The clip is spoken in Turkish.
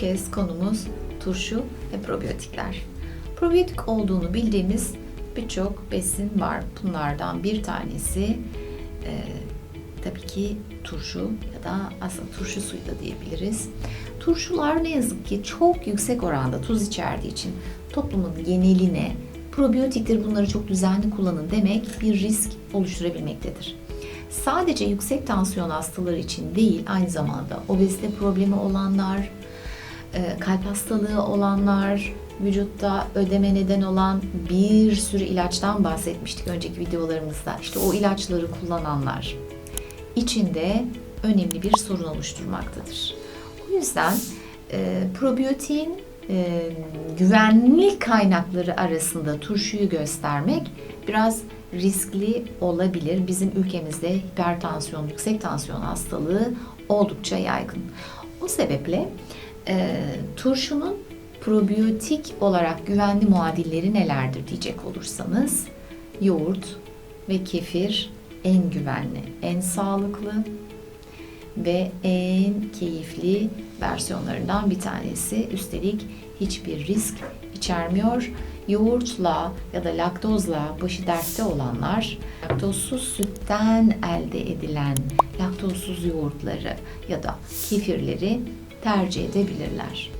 kez konumuz turşu ve probiyotikler. Probiyotik olduğunu bildiğimiz birçok besin var. Bunlardan bir tanesi e, tabii ki turşu ya da aslında turşu suyu da diyebiliriz. Turşular ne yazık ki çok yüksek oranda tuz içerdiği için toplumun geneline probiyotikleri bunları çok düzenli kullanın demek bir risk oluşturabilmektedir. Sadece yüksek tansiyon hastaları için değil, aynı zamanda obezite problemi olanlar, e, kalp hastalığı olanlar, vücutta ödeme neden olan bir sürü ilaçtan bahsetmiştik önceki videolarımızda. İşte o ilaçları kullananlar içinde önemli bir sorun oluşturmaktadır. O yüzden e, probiyotiğin e, güvenli kaynakları arasında turşuyu göstermek biraz riskli olabilir. Bizim ülkemizde hipertansiyon, yüksek tansiyon hastalığı oldukça yaygın. O sebeple e, turşunun probiyotik olarak güvenli muadilleri nelerdir diyecek olursanız yoğurt ve kefir en güvenli, en sağlıklı ve en keyifli versiyonlarından bir tanesi. Üstelik hiçbir risk içermiyor. Yoğurtla ya da laktozla başı dertte olanlar laktozsuz sütten elde edilen laktozsuz yoğurtları ya da kefirleri tercih edebilirler.